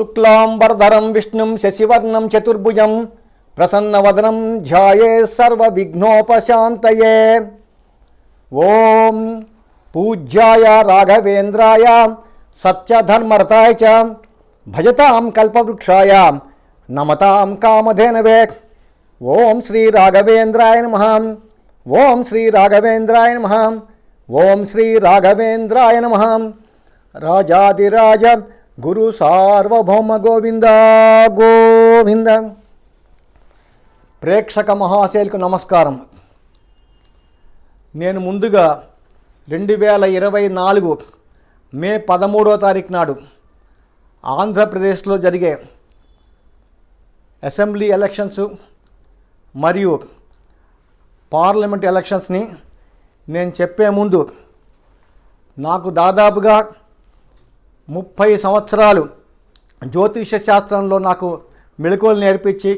శుక్లాంబరధరం విష్ణుం శశివర్ణం చతుర్భుజం ప్రసన్నవదనం ధ్యాయే సర్వవిఘ్నోపశాంతయే. ఓం పూజ్యాయ రాఘవేంద్రాయ సత్యధర్మరతాయ చ భజతాం కల్పవృక్షాయ నమతాం కామధేనవే. ఓం శ్రీ రాఘవేంద్రాయ నమ. ఓం శ్రీ రాఘవేంద్రాయ నమ. ఓం శ్రీ రాఘవేంద్రాయ నమ. రాజాదిరాజ గురు సార్వభౌమ గోవింద గోవింద. ప్రేక్షక మహాశైలకు నమస్కారం. నేను ముందుగా రెండు వేల ఇరవై నాలుగు మే పదమూడవ తారీఖు నాడు ఆంధ్రప్రదేశ్లో జరిగే అసెంబ్లీ ఎలక్షన్స్ మరియు పార్లమెంట్ ఎలక్షన్స్ని నేను చెప్పే ముందు నాకు దాదాపుగా ముప్పై సంవత్సరాలు జ్యోతిష శాస్త్రంలో నాకు మెళకువలు నేర్పించి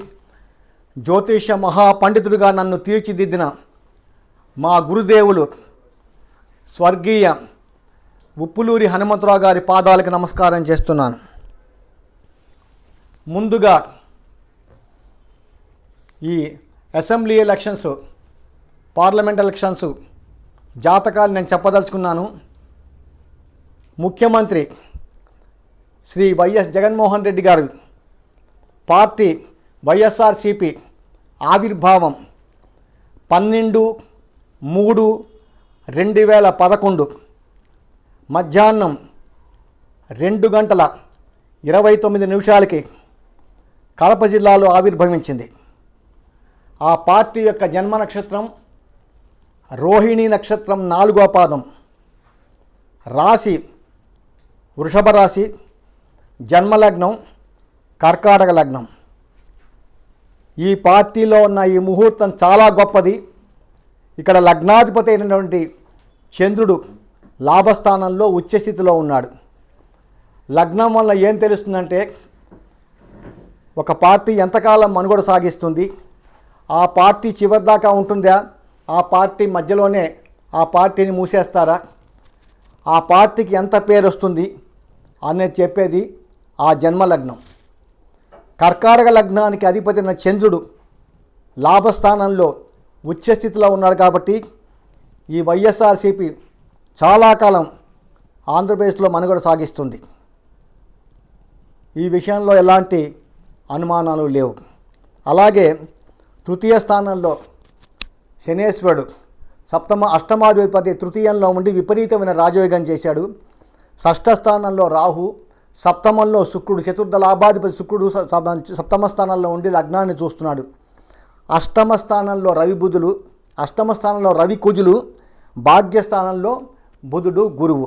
జ్యోతిష మహాపండితుడిగా నన్ను తీర్చిదిద్దిన మా గురుదేవులు స్వర్గీయ ఉప్పులూరి హనుమంతరావు గారి పాదాలకు నమస్కారం చేస్తున్నాను. ముందుగా ఈ అసెంబ్లీ ఎలక్షన్స్ పార్లమెంట్ ఎలక్షన్స్ జాతకాలు నేను చెప్పదలుచుకున్నాను. ముఖ్యమంత్రి శ్రీ వైఎస్ జగన్మోహన్ రెడ్డి గారు. పార్టీ వైఎస్ఆర్సిపి ఆవిర్భావం పన్నెండు మూడు రెండు వేల పదకొండు. మధ్యాహ్నం రెండు గంటల ఇరవై తొమ్మిది నిమిషాలకి కడప జిల్లాలో ఆవిర్భవించింది. ఆ పార్టీ యొక్క జన్మ నక్షత్రం రోహిణి నక్షత్రం నాలుగో పాదం. రాశి వృషభ రాశి జన్మలగ్నం కర్కాటక లగ్నం. ఈ పార్టీలో ఉన్న ఈ ముహూర్తం చాలా గొప్పది. ఇక్కడ లగ్నాధిపతి అయినటువంటి చంద్రుడు లాభస్థానంలో ఉచ్చస్థితిలో ఉన్నాడు. లగ్నం వల్ల ఏం తెలుస్తుందంటే ఒక పార్టీ ఎంతకాలం మనుగడ సాగిస్తుంది? ఆ పార్టీ చివరిదాకా ఉంటుందా? ఆ పార్టీ మధ్యలోనే ఆ పార్టీని మూసేస్తారా? ఆ పార్టీకి ఎంత పేరు వస్తుంది? అనేది చెప్పేది ఆ జన్మలగ్నం. కర్కాటక లగ్నానికి అధిపతి చంద్రుడు లాభస్థానంలో ఉచ్చస్థితిలో ఉన్నాడు కాబట్టి ఈ వైఎస్ఆర్సీపీ చాలా కాలం ఆంధ్రప్రదేశ్లో మనుగడ సాగిస్తుంది. ఈ విషయంలో ఎలాంటి అనుమానాలు లేవు. అలాగే తృతీయ స్థానంలో శనేశ్వరుడు సప్తమ అష్టమాధిపతి తృతీయంలో ఉండి విపరీతమైన రాజయోగం చేశాడు. షష్ఠ స్థానంలో రాహు సప్తమంలో శుక్రుడు చతుర్థ లాభాధిపతి శుక్రుడు సప్తమ స్థానంలో ఉండి లగ్నాన్ని చూస్తున్నాడు. అష్టమ స్థానంలో రవి బుధులు అష్టమ స్థానంలో రవి కుజులు భాగ్యస్థానంలో బుధుడు గురువు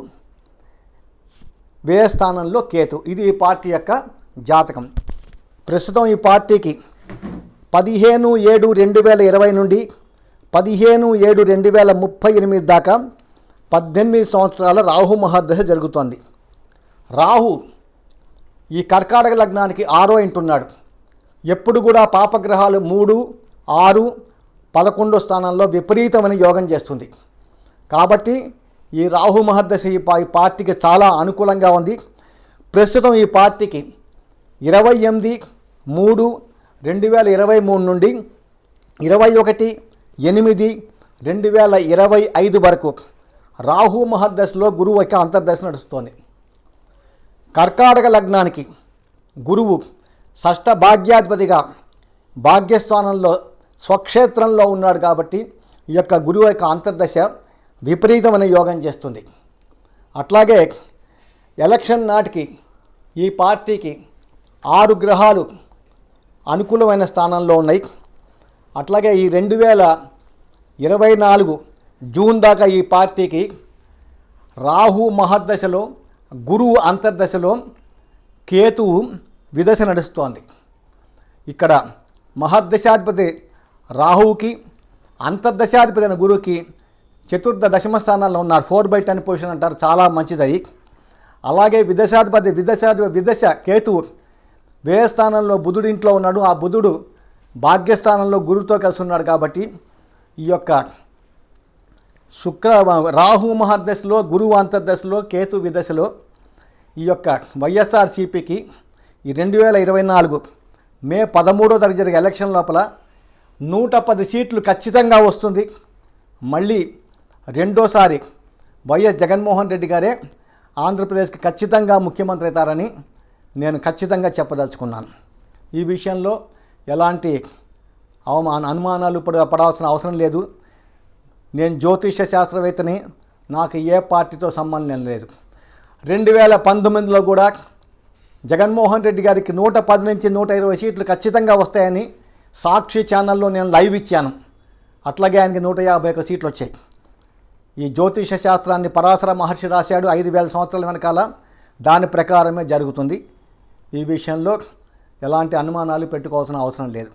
వ్యయస్థానంలో కేతు. ఇది ఈ పార్టీ యొక్క జాతకం. ప్రస్తుతం ఈ పార్టీకి పదిహేను ఏడు రెండు వేల ఇరవై నుండి పదిహేను ఏడు రెండు వేల ముప్పై ఎనిమిది దాకా పద్దెనిమిది సంవత్సరాల రాహు మహాదశ జరుగుతోంది. రాహు ఈ కర్కాటక లగ్నానికి ఆరో ఇంటున్నాడు. ఎప్పుడు కూడా పాపగ్రహాలు మూడు ఆరు పదకొండో స్థానంలో విపరీతమైన యోగం చేస్తుంది. కాబట్టి ఈ రాహు మహర్దశ ఈ ఈ పార్టీకి చాలా అనుకూలంగా ఉంది. ప్రస్తుతం ఈ పార్టీకి ఇరవై ఎనిమిది మూడు రెండు వేల ఇరవై మూడు నుండి ఇరవై ఒకటి ఎనిమిది రెండు వేల ఇరవై ఐదు వరకు రాహు మహర్దశలో గురువు యొక్క అంతర్దశ నడుస్తోంది. కర్కాటక లగ్నానికి గురువు షష్ఠ భాగ్యాధిపతిగా భాగ్యస్థానంలో స్వక్షేత్రంలో ఉన్నాడు కాబట్టి ఈ యొక్క గురువు యొక్క అంతర్దశ విపరీతమైన యోగం చేస్తుంది. అట్లాగే ఎలక్షన్ నాటికి ఈ పార్టీకి ఆరు గ్రహాలు అనుకూలమైన స్థానంలో ఉన్నాయి. అట్లాగే ఈ రెండు వేల ఇరవై నాలుగు జూన్ దాకా ఈ పార్టీకి రాహు మహర్దశలో గురువు అంతర్దశలో కేతువు విదశ నడుస్తోంది. ఇక్కడ మహర్దశాధిపతి రాహువుకి అంతర్దశాధిపతి అయిన గురువుకి చతుర్థ దశమ స్థానాల్లో ఉన్నారు. ఫోర్ బై టెన్ పొజిషన్ అంటారు. చాలా మంచిది. అలాగే విదశాధిపతి విదశాధిపతి విదశ కేతువు వ్యయ స్థానంలో బుధుడు ఇంట్లో ఉన్నాడు. ఆ బుధుడు భాగ్యస్థానంలో గురువుతో కలిసి ఉన్నాడు కాబట్టి ఈ యొక్క శుక్ర రాహు మహర్దశలో గురువు అంతర్దశలో కేతు విదశలో ఈ యొక్క వైఎస్ఆర్సీపీకి ఈ రెండు వేల ఇరవై నాలుగు మే పదమూడో తారీఖు జరిగే ఎలక్షన్ లోపల నూట పది సీట్లు ఖచ్చితంగా వస్తుంది. మళ్ళీ రెండోసారి వైఎస్ జగన్మోహన్ రెడ్డి గారే ఆంధ్రప్రదేశ్కి ఖచ్చితంగా ముఖ్యమంత్రి అవుతారని నేను ఖచ్చితంగా చెప్పదలుచుకున్నాను. ఈ విషయంలో ఎలాంటి అవమాన అనుమానాలు పడ పడాల్సిన అవసరం లేదు. నేను జ్యోతిష శాస్త్రవేత్తని నాకు ఏ పార్టీతో సంబంధం లేదు. రెండు వేల పంతొమ్మిదిలో కూడా జగన్మోహన్ రెడ్డి గారికి నూట పది నుంచి నూట ఇరవై సీట్లు ఖచ్చితంగా వస్తాయని సాక్షి ఛానల్లో నేను లైవ్ ఇచ్చాను. అట్లాగే ఆయనకి నూట యాభై ఒక్క సీట్లు వచ్చాయి. ఈ జ్యోతిష శాస్త్రాన్ని పరాశర మహర్షి రాశాడు ఐదు వేల సంవత్సరాల వెనకాల. దాని ప్రకారమే జరుగుతుంది. ఈ విషయంలో ఎలాంటి అనుమానాలు పెట్టుకోవాల్సిన అవసరం లేదు.